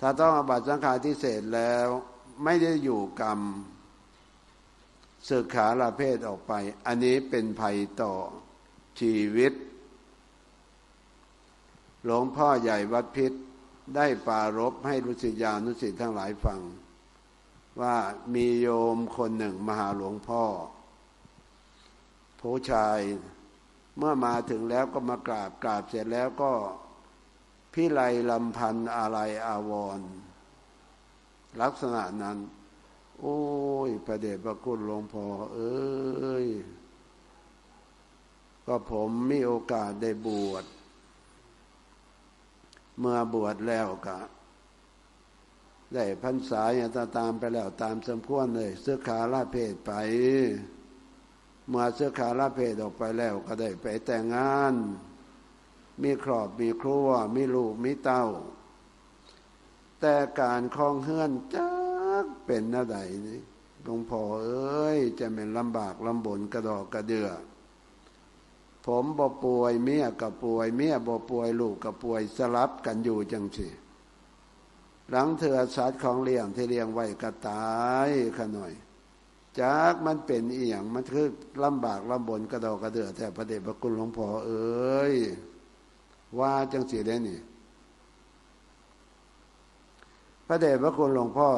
ถ้าต้องอาบัตสังฆาทิเศษแล้ว ไม่ได้อยู่กรรมสึกขาลาเพศออกไป อันนี้เป็นภัยต่อชีวิต หลวงพ่อใหญ่วัดพิษได้ปารบให้รุสิยานุสิตทั้งหลายฟัง ว่ามีโยมคนหนึ่งมาหาหลวงพ่อผู้ชายเมื่อมาถึงแล้วก็มากราบกราบเสร็จแล้วก็ พิไลลำพันอะไรอาวร ลักษณะนั้น โอ้ย ประเดชพระคุณหลวงพ่อเอ้ย ก็ผมมีโอกาสได้บวช เมื่อบวชแล้วก็ได้พันษาอย่างตามไปแล้วตามสมควรเลยเสื้อขาลาเพศไป เมื่อเสื้อขาลาเพศออกไปแล้วก็ได้ไปแต่งงาน มีครอบมีครัว มีลูกมีเต้า แต่การคลองเฮือนจักเป็นน้าใดนี่หลวงพ่อเอ้ย จะเป็นลำบากลำบนกระดอกกระเดือผมบ่ป่วยเมียกับป่วย เมียบ่ป่วยลูกกับป่วยสลับกันอยู่จังสิหลังเถื่อสัตว์ของเลี้ยงที่เลี้ยงไว้ก็ตายขน่อยจากมันเป็นเอียงมันคือลำบากลำบนกระดอกกระเดือแต่พระเดชพระคุณหลวงพ่อเอ้ย ว่าจังสีได้นี่พระเดชพระคุณหลวงพ่อ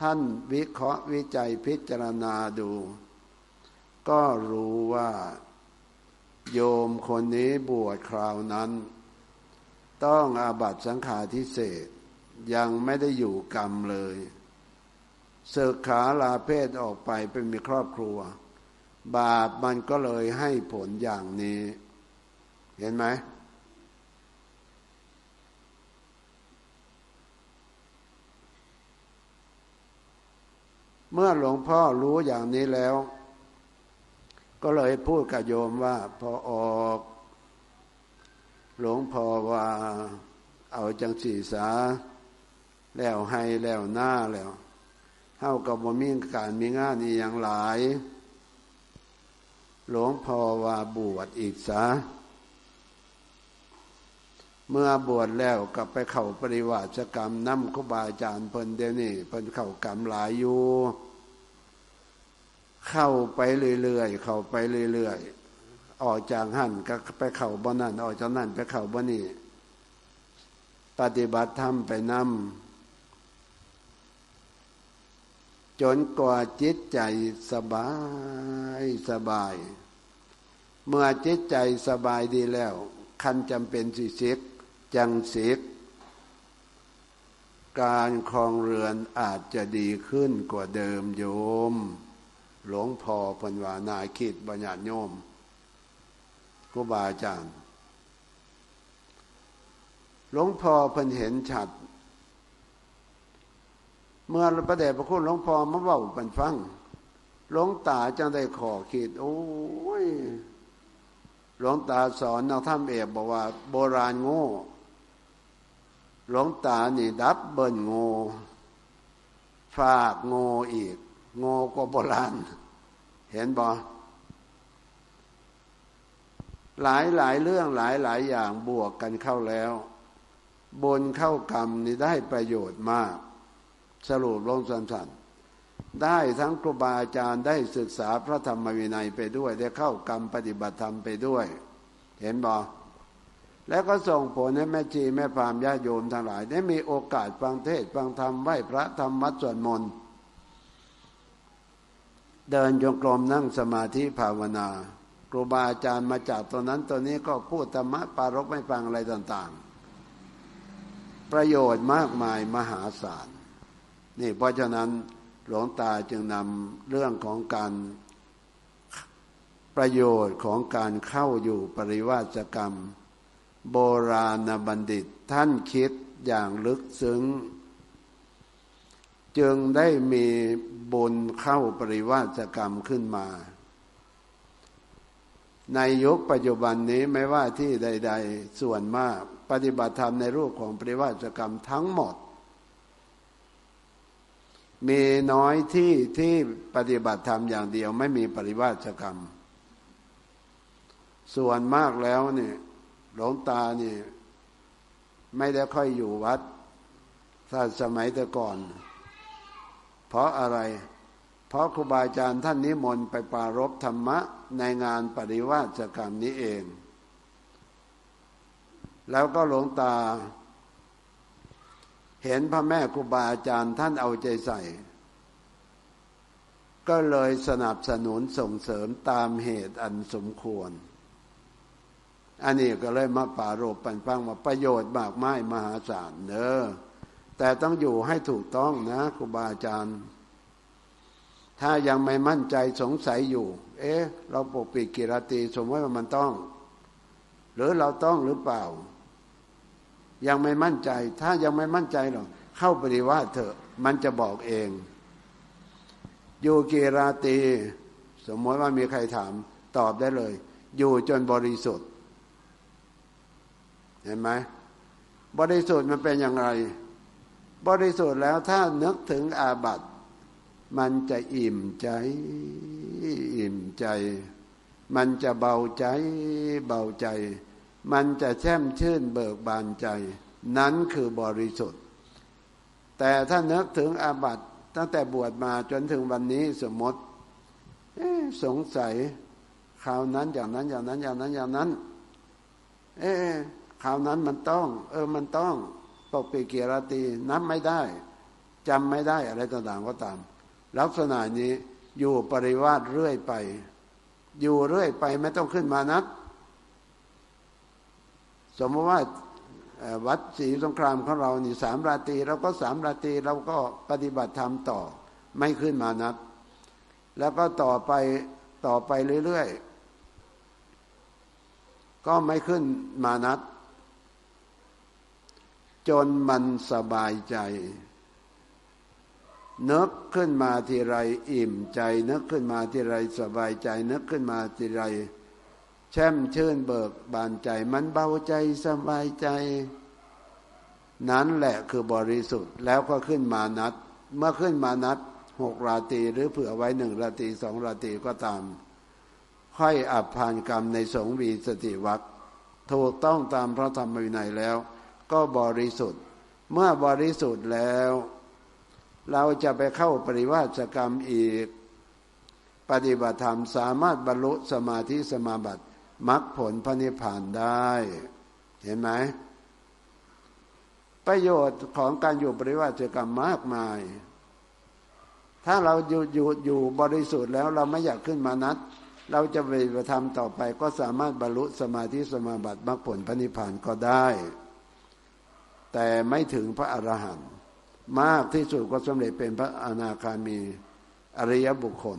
ท่านวิเคราะห์วิจัยพิจารณาดู ก็รู้ว่า โยมคนนี้บวชคราวนั้น ต้องอาบัตสังฆาทิเศษยังไม่ได้อยู่กรรมเลยเสกขาลาเพศออกไปเป็นมีครอบครัว บาปมันก็เลยให้ผลอย่างนี้ เห็นไหม เมื่อหลวงพ่อรู้อย่างนี้แล้ว ก็เลยพูดกับโยมว่าพอออกหลวงพ่อว่าเอาจังสีสา แล้วให้แล้วหน้าแล้วเท่ากับว่ามีการมีงานอีอย่างหลาย หลวงพ่อว่าบวชอีกซะเมื่อบวชแล้วกลับไปเข่าปริวาสกรรมน้ำคุบาอาจารย์เพิ่นเดี๋ยวนี้เพิ่นเข่ากรรมหลายอยู่ เข้าไปเรื่อยๆ เข้าไปเรื่อยๆ ออกจากหันก็ไปเข่าบ่นั่นออกจากนั่นไปเข่าบ่นี่ ปฏิบัติธรรมไปนำจนกว่าจิตใจสบายสบาย เมื่อจิตใจสบายดีแล้ว คันจำเป็นสิสิกจังสิกการครองเรือนอาจจะดีขึ้นกว่าเดิมโยม หลวงพ่อพันวานายคิดบัญญัติโยมกูบาอาจารย์หลวงพ่อเพิ่นเห็นชัด เมื่อพระเดชพระคุณหลวงพ่อมาเว้าปันฟังหลวงตาจังได้ขอขีดโอ้ยหลวงตาสอนนักธรรมเอกบอกว่า โบราณโง่หลวงตานี่ดับเบิลโง่ฝากโง่อีก ง่ก็โบราณ เห็นบ่หลายหลายเรื่องหลายหลายอย่างบวกกันเข้าแล้ว บนเข้ากรรมนี่ได้ประโยชน์มาก สรุปลงสั้นๆได้ทั้งครูบาอาจารย์ได้ศึกษาพระธรรมวินัยไปด้วย ได้เข้ากรรมปฏิบัติธรรมไปด้วย เห็นบอแล้วก็ส่งผลให้แม่ชีแม่พามญาโยมทั้งหลาย ได้มีโอกาสฟังเทศฟังธรรมไหว้พระธรรมวัดสวดมนต์ เดินจงกรมนั่งสมาธิภาวนา ครูบาอาจารย์มาจากตัวนั้นตัวนี้ก็พูดธรรมะปารกไม่ฟังอะไรต่าง ๆ ประโยชน์มากมายมหาศาลนี่เพราะฉะนั้นหลวงตาจึงนำเรื่องของการประโยชน์ของการเข้าอยู่ปริวาสกรรม โบราณบัณฑิตท่านคิดอย่างลึกซึ้ง จึงได้มีบุญเข้าปริวาสกรรมขึ้นมา ในยุคปัจจุบันนี้ไม่ว่าที่ใด ๆ ส่วนมาก ปฏิบัติธรรมในรูปของปริวาสกรรมทั้งหมด มีน้อยที่ที่ปฏิบัติธรรมอย่างเดียวไม่มีปริวาสกรรม ส่วนมากแล้วเนี่ยหลวงตาเนี่ยไม่ได้ค่อยอยู่วัดถ้าสมัยแต่ก่อน เพราะอะไร เพราะครูบาอาจารย์ท่านนิมนต์ไปปารบธรรมะในงานปริวาสกรรมนี้เอง แล้วก็หลวงตา เห็นพระแม่ครูบาอาจารย์ท่านเอาใจใส่ ก็เลยสนับสนุนส่งเสริมตามเหตุอันสมควรอันนี้ก็เลยมาป่ารบปันฟังว่าประโยชน์มากไม้มหาศาลเนอ แต่ต้องอยู่ให้ถูกต้องนะครูบาอาจารย์ ถ้ายังไม่มั่นใจสงสัยอยู่ เอ๊ะ เราปกปิดกิรติสมมติว่ามันต้อง หรือเราต้องหรือเปล่า ยังไม่มั่นใจ ถ้ายังไม่มั่นใจหรอกเข้าปฏิวัติเถอะมันจะบอกเอง อยู่กีราตีสมมติว่ามีใครถามตอบได้เลย อยู่จนบริสุทธิ์ เห็นไหมบริสุทธิ์มันเป็นอย่างไร บริสุทธิ์แล้วถ้านึกถึงอาบัติมันจะอิ่มใจ อิ่มใจ มันจะเบาใจ เบาใจ มันจะแช่มชื่นเบิกบานใจ นั้นคือบริสุทธิ์ แต่ถ้านึกถึงอาบัติ ตั้งแต่บวชมาจนถึงวันนี้สมมติสงสัยคราวนั้นอย่างนั้นอย่างนั้นอย่างนั้นอย่างนั้น เอ๊คราวนั้นมันต้อง เออมันต้อง กปีเกียรตินับไม่ได้จำไม่ได้อะไรต่างๆก็ตาม ลักษณะนี้อยู่ปริวาสเรื่อยไป อยู่เรื่อยไปไม่ต้องขึ้นมานัดสมมติว่าวัดศรีสงครามของเรานี่สามราตรีเราก็สามราตรีเราก็ปฏิบัติธรรมต่อไม่ขึ้นมานัดแล้วก็ต่อไปต่อไปเรื่อยๆ ก็ไม่ขึ้นมานัด จนมันสบายใจ นึกขึ้นมาทีไรอิ่มใจ นึกขึ้นมาทีไรสบายใจ นึกขึ้นมาทีไร แช่มชื่นเบิกบานใจ มันเบาใจสบายใจ นั้นแหละคือบริสุทธิ์แล้วก็ขึ้นมานัด เมื่อขึ้นมานัดหกราตรีหรือเผื่อไว้หนึ่งราตรีสองราตรีก็ตาม ค่อยอับพานกรรมในสงวีสติวัคถูกต้องตามพระธรรมวินัยแล้ว ก็บริสุทธิ์ เมื่อบริสุทธิ์แล้ว เราจะไปเข้าปริวาสกรรมอีก ปฏิบัติธรรมสามารถบรรลุสมาธิสมาบัติมรรคผลพระนิพพานได้ เห็นไหมประโยชน์ของการอยู่ปริวาสกรรมมากมาย ถ้าเราอยู่อยู่อยู่บริสุทธิ์แล้วเราไม่อยากขึ้นมานัด เราจะไปทำต่อไปก็สามารถบรรลุสมาธิสมาบัติมรรคผลพระนิพพานก็ได้ แต่ไม่ถึงพระอรหันต์มากที่สุดก็สำเร็จเป็นพระอนาคามีอริยบุคคล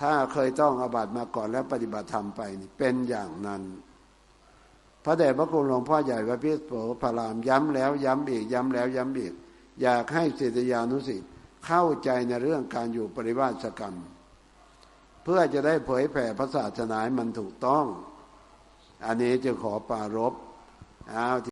ถ้าเคยต้องอบัตมาก่อนแล้วปฏิบัติธรรมไปเป็นอย่างนั้น พระเดชพระคุณหลวงพ่อใหญ่พระพิษโสพรามย้ำแล้วย้ำอีกย้ำแล้วย้ำอีก อยากให้ศิษยานุสิตเข้าใจในเรื่องการอยู่ปริวาสกรรม เพื่อจะได้เผยแผ่พระศาสนาให้มันถูกต้อง อันนี้จะขอปารบ Ah,